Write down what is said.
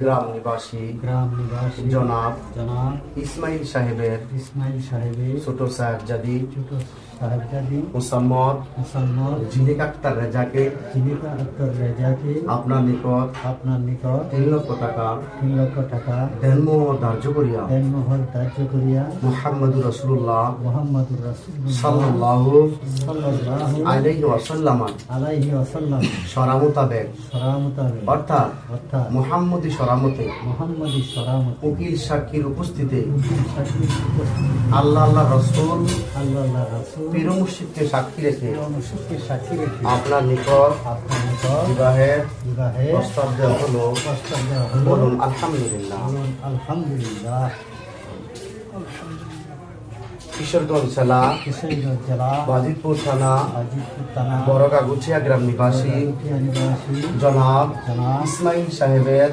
গ্রাম নিবাসী গ্রাম নিবাসী জনাব জনাব ইসমাইল সাহেবের ইসমাইল সাহেবের ছোট সাহেবজাদি ছোট সাহেবজাদি মুসাম্মদ মুসাম্মদ ঝিলিক আক্তার রেজাকে জীবিকা আক্তর রেজাকে আপনার নিকট আপনার নিকট তিন লক্ষ টাকা তিন লক্ষ টাকা দেনম ধার্য করিয়া দেনমোহর ধার্য করিয়া মুহাম্মদুর রসুল্লাহ মোহাম্মদুর রাসূলুল্লাহ সাল্লাল্লাহু সাল্লাল্লাহু আলাইহি ওয়াসাল্লাম আলাইহি ওয়াসাল্লাম সরা মোতাবেক। সরা মোতাবেক। অর্থাৎ অর্থাৎ মুহাম্মদি সরামতে মোহাম্মদী সরামত উকিল সাক্ষীর উপস্থিতে আল্লাহ আল্লাহ রসুল আল্লাহ রাসূল পীর মুর্শিদকে সাক্ষী রেখে অনুষ্ঠিত সাক্ষী রেখে আপনার নিকট আপনার নিকট বিবাহের বিবাহে প্রস্তাব দেওয়া হলো। প্রস্তাব দেওয়া হলো। বলুন আলহামদুলিল্লাহ। আলহামদুলিল্লাহ। কিশোরগঞ্জ জেলা কিশোরগঞ্জ জেলা বাজিতপুর থানা আজিদপুর থানা বড়গাগুছিয়া গ্রাম নিবাসী। নিবাসী। জনাব জনাব ইসমাইল সাহেবের